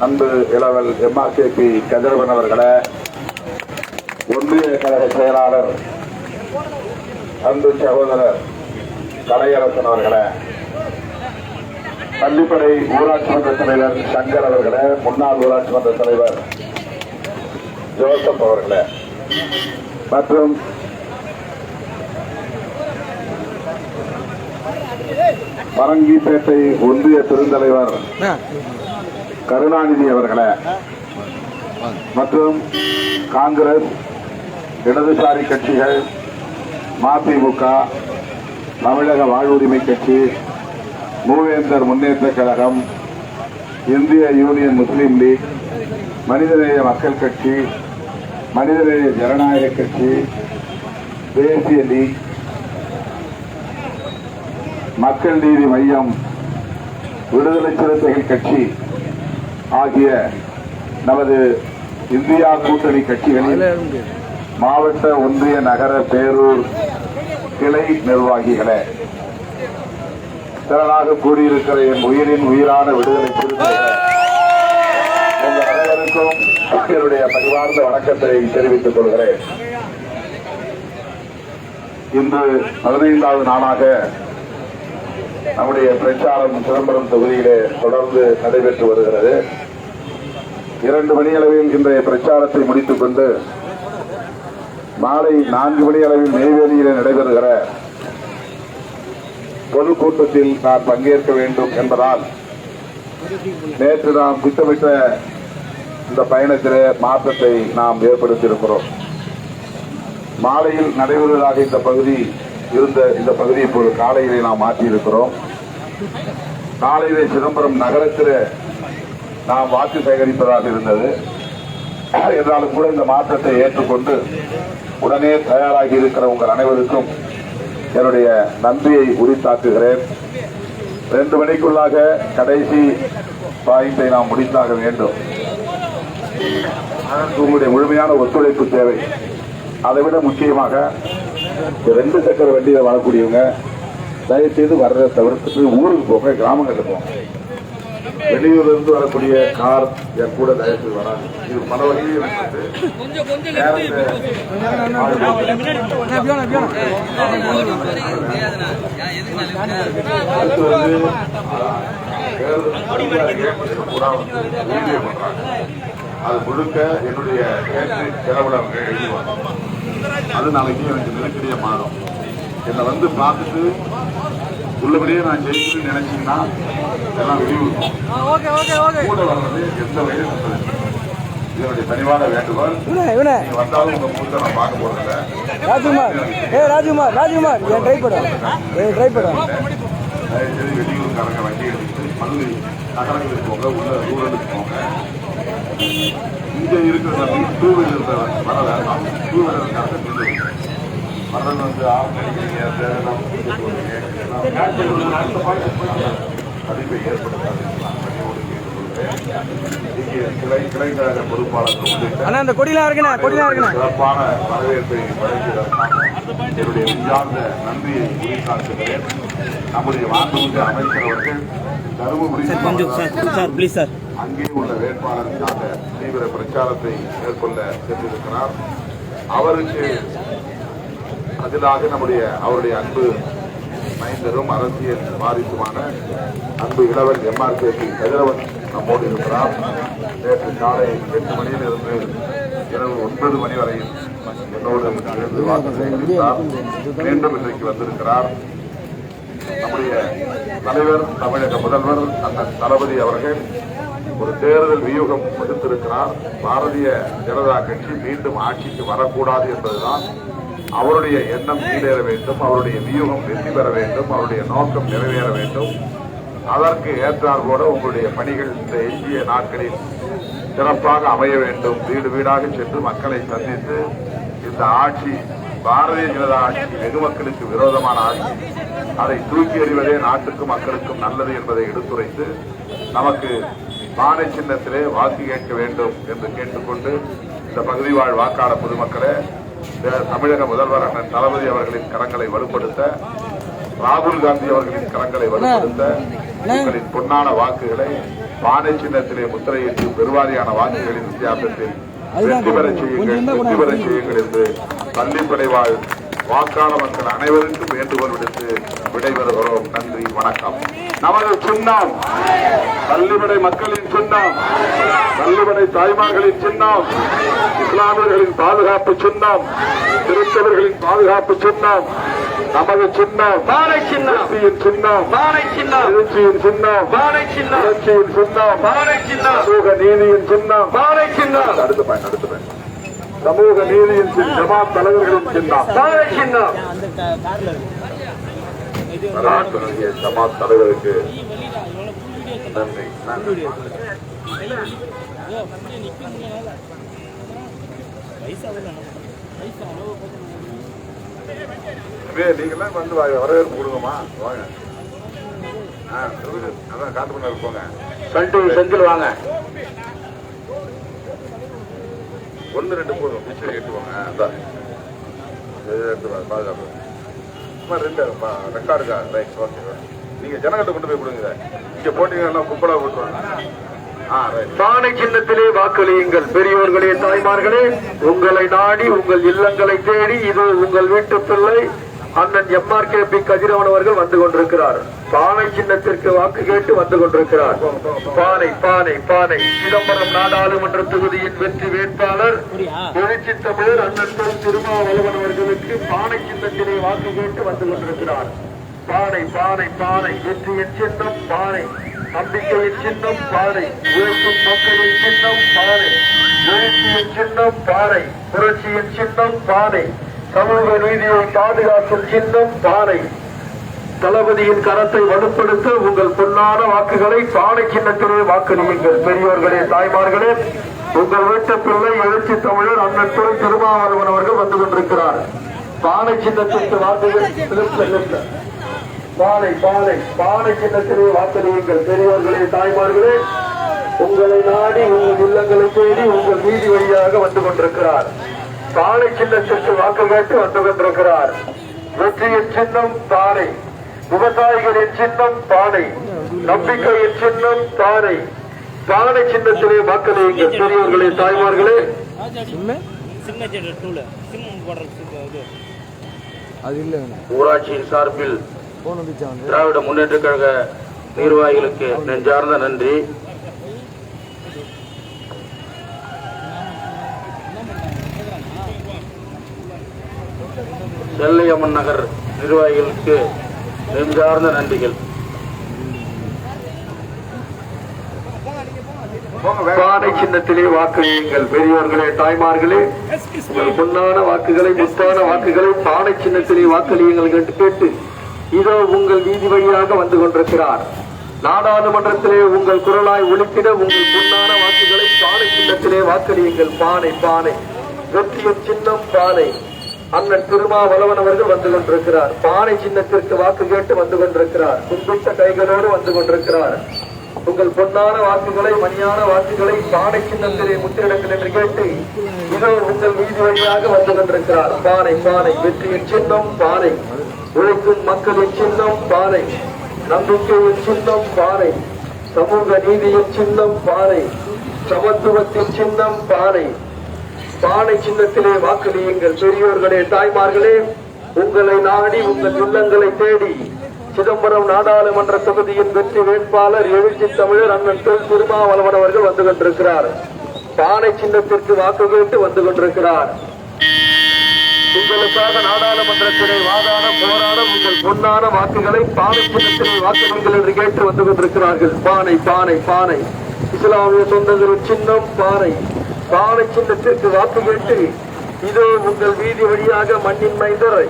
அன்பு இளவல் எம்ஆர்கேபி கதிரவன் அவர்களை ஒன்றிய கழக செயலாளர் அன்பு சகோதரர் கலையரசன் அவர்களை பள்ளிப்படை ஊராட்சி மன்ற தலைவர் சங்கர் அவர்களை முன்னாள் ஊராட்சி மன்ற தலைவர் ஜோசப் அவர்களை மற்றும் பரங்கிப்பேட்டை ஒன்றிய பெருந்தலைவர் கருணாநிதி அவர்களை. மற்றும் காங்கிரஸ் இடதுசாரி கட்சிகள் மதிமுக தமிழக வாழ்வுரிமை கட்சி மூவேந்தர் முன்னேற்ற கழகம் இந்திய யூனியன் முஸ்லீம் லீக் மனிதநேய மக்கள் கட்சி மனிதநேய ஜனநாயக கட்சி தேசிய லீக் மக்கள் நீதி மையம் விடுதலை சிறுத்தைகள் கட்சி ஆகிய நமது இந்தியா கூட்டணி கட்சிகளில் மாவட்ட ஒன்றிய நகர பேரூர் கிளை நிர்வாகிகளே திரளாக கூடியிருக்கிற என் உயிரின் உயிரான விடுதலை உங்கள் அனைவருக்கும் என்னுடைய பணிவார்ந்த வணக்கத்தை தெரிவித்துக் கொள்கிறேன். இன்று பதினைந்தாவது நாளாக நம்முடைய பிரச்சாரம் சிதம்பரம் தொகுதியிலே தொடர்ந்து நடைபெற்று வருகிறது. இரண்டு மணி அளவில் இன்றைய பிரச்சாரத்தை முடித்துக் கொண்டு மாலை நான்கு மணி அளவில் நெய்வேலியிலே நடைபெறுகிற பொதுக்கூட்டத்தில் நான் பங்கேற்க வேண்டும் என்பதால் நேற்று நாம் திட்டமிட்ட இந்த பயணத்திலே மாற்றத்தை நாம் ஏற்படுத்தியிருக்கிறோம். மாலையில் நடைபெறுவதாக இந்த பகுதி இருந்த இந்த பகுதியை இப்போது காலையிலே நாம் மாற்றியிருக்கிறோம். காலையிலே சிதம்பரம் நகரத்தில் நாம் வாக்கு சேகரிப்பதாக இருந்தது. என்றாலும் கூட இந்த மாற்றத்தை ஏற்றுக்கொண்டு உடனே தயாராகி இருக்கிற உங்கள் அனைவருக்கும் என்னுடைய நன்றியை உரித்தாக்குகிறேன். ரெண்டு மணிக்குள்ளாக கடைசி பாயிண்டை நாம் முடித்தாக வேண்டும். உங்களுடைய முழுமையான ஒத்துழைப்பு தேவை. அதை விட முக்கியமாக இந்த ரெண்டு சக்கர வண்டியில வரக்கூடியவங்க தயவுசெய்து வர்றதை தவிர்த்துட்டு ஊருக்கு போக கிராமங்களுக்கு போங்க. வெளியூர்ல இருந்து வரக்கூடிய கார் என் கூட தயவுசெய்து வராது. இது பல வகையில் அடுத்து வந்து அது முழுக்க என்னுடைய செலவுல அவங்க எழுதுவாங்க. அது நாளைக்கு எனக்கு நெருக்கடியா மாறும். என்னை வந்து பார்த்துட்டு உள்ளபடியே நான் ஜெயிக்கணும்னு நினைச்சீங்கன்னா எல்லாம் வெளியூர் ஓகே ஓகே ஓகே. கூட வர்றது எந்த வகையிலும் நல்லது. இது என்னுடைய பணிவான வேண்டுகோள் வந்தாலும் உங்க மூத்த நான் பார்க்க போறதில்ல ராஜ்குமார். ஏ ராஜ்குமார் ராஜ்குமார். என் ட்ரை படம் ஏ ட்ரை தயவுசெய்து வெளியூருக்காரங்க வண்டி எடுத்துட்டு பள்ளி நகரங்களுக்கு போங்க உள்ள ரூரலுக்கு போங்க. இங்க இருக்கிற டூ வீலர் வர வேண்டாம். டூ வீலருக்காக நின்று மரணம் வந்து பண்ணிக்கிறீங்க தேவையில்லாம மதிப்பை ஏற்படுத்தாது. இருக்குண்ணே இருக்குண்ணே சிறப்பான வரவேற்பை வழங்கியதற்காக என்னுடைய உள்ளார்ந்த நன்றியை உரித்தாக்குகிறேன். நம்முடைய மாண்புமிகு அமைச்சர் அவர்கள் தருமபுரி சார் ப்ளீஸ் சார். அங்கே உள்ள வேட்பாளருக்காக தீவிர பிரச்சாரத்தை மேற்கொள்ள சென்றிருக்கிறார். அவருக்கு பதிலாக நம்முடைய அவருடைய அன்பு மைந்தரும் அரசியல் வாரிசுமான அன்பு இளவர் எம்ஆர்கேபி கதிரவன் நம்மோடு இருக்கிறார். நேற்று காலை எட்டு மணியிலிருந்து இரவு ஒன்பது மணி வரையில் என்னோடு சேர்ந்து வாக்கு சேகரித்தார். மீண்டும் இன்றைக்கு வந்திருக்கிறார். நம்முடைய தலைவர் தமிழக முதல்வர் அண்ணன் தளபதி அவர்கள் ஒரு தேர்தல் வியூகம் வகுத்திருக்கிறார் பாரதிய ஜனதா கட்சி மீண்டும் ஆட்சிக்கு வரக்கூடாது என்பதுதான் அவருடைய எண்ணம் ஈடேற வேண்டும் அவருடைய வியூகம் வெற்றி பெற வேண்டும் அவருடைய நோக்கம் நிறைவேற வேண்டும். அதற்கு ஏற்றார் கூட உங்களுடைய பணிகள் இந்த எஞ்சிய நாட்களில் சிறப்பாக அமைய வேண்டும். வீடு வீடாக சென்று மக்களை சந்தித்து இந்த ஆட்சி பாரதிய ஜனதா ஆட்சி வெகு மக்களுக்கு விரோதமான ஆட்சி. அதை தூக்கி எறிவதே நாட்டுக்கும் மக்களுக்கும் நல்லது என்பதை எடுத்துரைத்து நமக்கு பானை சின்னத்திலே வாக்கு கேட்க வேண்டும் என்று கேட்டுக்கொண்டு இந்த பகுதி வாழ் வாக்காளர் பொதுமக்களே தமிழக முதல்வர் அண்ணன் தளபதி அவர்களின் கரங்களை வலுப்படுத்த ராகுல் காந்தி அவர்களின் கரங்களை வலுப்படுத்த உங்களின் பொன்னான வாக்குகளை பானை சின்னத்திலே முத்திரையிட்டு பெருவாரியான வாக்குகளின் வித்தியாசத்தில் வெற்றி பெறச் செய்யுங்கள் வெற்றி பெறச் செய்யுங்கள் என்று பள்ளிப்படை வாழ் வாக்காள மக்கள் அனைவருக்கும் வேண்டுகோள் விடுத்து விடைபெறுகிறோம். நன்றி வணக்கம். நமது சின்னம் பள்ளிப்படை மக்களின் சின்னம் பள்ளிப்படை தாய்மார்களின் சின்னம் இஸ்லாமியர்களின் பாதுகாப்பு சின்னம் கிறிஸ்தவர்களின் பாதுகாப்பு சின்னம் நமது சின்னம் பானை சின்னம் சின்னம் பானை சின்னம் எழுச்சியின் சின்னம் பானை சின்னம் புரட்சியின் சின்னம் பானை சின்னம் சமூக நீதியின் சின்னம். பானை சின்னம். அடுத்த பயன் அடுத்த பயன் சமூக நீதியின் ஜமாத் தலைவர்களின் சின்னம் ஜமாத் தலைவருக்கு நன்றி. நீங்கெல்லாம் வந்து வரவேற்பு கொடுங்கம்மா. வாங்க. அதான் காட்டு பண்ண போங்க. செந்தில் செந்தில் வாங்க. ஒன்று ரெண்டு போதும் பிச்சை கேட்டு வாங்க அதான் இது எடுத்து வா, பாதுகாப்பு. சும்மா ரெண்டு ரெக்கார்டுக்கா ரைட் ஓகே நீங்க ஜனகிட்ட கொண்டு போய் கொடுங்க இதை. போட்டிங்கன்னா கும்பலாக கும்பலா போட்டுருவாங்க ஆ ரைட் சின்னத்திலே வாக்களியுங்கள் பெரியவர்களே தாய்மார்களே. உங்களை நாடி உங்கள் இல்லங்களை தேடி இது உங்கள் வீட்டு பிள்ளை. அண்ணன் எம்ஆர் கே பி கதிரவன் அவர்கள் வந்து கொண்டிருக்கிறார். பானை சின்னத்திற்கு வாக்கு கேட்டு வந்து கொண்டிருக்கிறார். பானை பானை பானை. சிதம்பரம் நாடாளுமன்ற தொகுதியின் வெற்றி வேட்பாளர் எழுச்சி தமிழர் அண்ணன் திருமாவளவன் அவர்களுக்கு பானை சின்னத்திலே வாக்கு கேட்டு வந்து கொண்டிருக்கிறார். பானை பானை பானை. வெற்றியின் சின்னம் பானை. நம்பிக்கையின் சின்னம் பானை. உழைக்கும் மக்களின் சின்னம் பானை. எழுச்சியின் சின்னம் பானை. புரட்சியின் சின்னம் பானை. சமூக நீதியை பாதுகாக்கும் சின்னம் பானை தளபதியின் கரத்தை வலுப்படுத்த உங்கள் பொன்னான வாக்குகளை பானை சின்னத்திலே வாக்களியுங்கள். பெரியோர்களே தாய்மார்களே உங்கள் வீட்டு பிள்ளை எழுச்சி தமிழர் அண்ணன் துறை திருமாவளவன் அவர்கள் வந்து கொண்டிருக்கிறார். பானை சின்னத்திற்கு வாக்குகள் பானை பானை பானை சின்னத்திலே வாக்களியுங்கள். பெரியவர்களே தாய்மார்களே உங்களை நாடி உங்கள் இல்லங்களை தேடி உங்கள் வீதி வழியாக வந்து கொண்டிருக்கிறார். பானை சின்னத்திற்கு வாக்கு கேட்டு வந்து கொண்டிருக்கிறார். வெற்றியின் சின்னம் பானை விவசாயிகளின் சின்னம் பானை நம்பிக்கையின் சின்னம் பானை பானை சின்னத்திலே வாக்களியுங்கள் பெரியவர்களே தாய்மார்களே. ஊராட்சியின் சார்பில் திராவிட முன்னேற்ற கழக நிர்வாகிகளுக்கு நெஞ்சார்ந்த நன்றி. செல்லையம்மன் நகர் நிர்வாகிகளுக்கு நெஞ்சார்ந்த நன்றிகள். பானை சின்னத்திலே வாக்களியுங்கள் பெரியோர்களே தாய்மார்களே உங்கள் பொன்னான வாக்குகளை முத்தான வாக்குகளை பானை சின்னத்திலே வாக்களியுங்கள் என்று கேட்டு இதோ உங்கள் வீதி வழியாக வந்து கொண்டிருக்கிறார். நாடாளுமன்றத்திலே உங்கள் குரலாய் ஒழித்திட உங்கள் பொன்னான வாக்குகளை பானை சின்னத்திலே வாக்களியுங்கள் பானை பானை. வெற்றியின் சின்னம் பானை. அண்ணன் திருமாவளவன் அவர்கள் வந்து கொண்டிருக்கிறார். பானை சின்னத்திற்கு வாக்கு கேட்டு வந்து கொண்டிருக்கிறார். கும்பிட்ட கைகளோடு வந்து கொண்டிருக்கிறார். உங்கள் பொன்னான வாக்குகளை மணியான வாக்குகளை பானை சின்னத்திலே முத்திரிடங்கள் என்று கேட்டு இதோ உங்கள் வீதி வழியாக வந்து கொண்டிருக்கிறார். பானை பானை வெற்றியின் சின்னம் பானை உழைக்கும் மக்களின் சின்னம் பானை நம்பிக்கையின் சின்னம் பானை சமூக நீதியின் சின்னம் பானை சமத்துவத்தின் சின்னம் பானை பானை சின்னத்திலே வாக்களியுங்கள் பெரியோர்களே தாய்மார்களே உங்களை நாடி உங்கள் இல்லங்களை தேடி சிதம்பரம் நாடாளுமன்ற தொகுதியின் வெற்றி வேட்பாளர் எழுச்சி தமிழர் அண்ணன் தொல் திருமாவளவன் அவர்கள் வந்து கொண்டிருக்கிறார். பானை சின்னத்திற்கு வாக்கு கேட்டு வந்து கொண்டிருக்கிறார். உங்களுக்காக நாடாளுமன்றத்திலே வாதாட போராட உங்கள் பொன்னான வாக்குகளை பானை சின்னத்திலே வாக்குகள் என்று கேட்டு வந்து கொண்டிருக்கிறார்கள். பானை பானை பானை. இஸ்லாமிய சொந்தங்களின் சின்னம் பானை. காலை சின்னத்திற்கு வாக்கு கேட்டு இதோ உங்கள் வீதி வழியாக மண்ணின் மைந்தர்.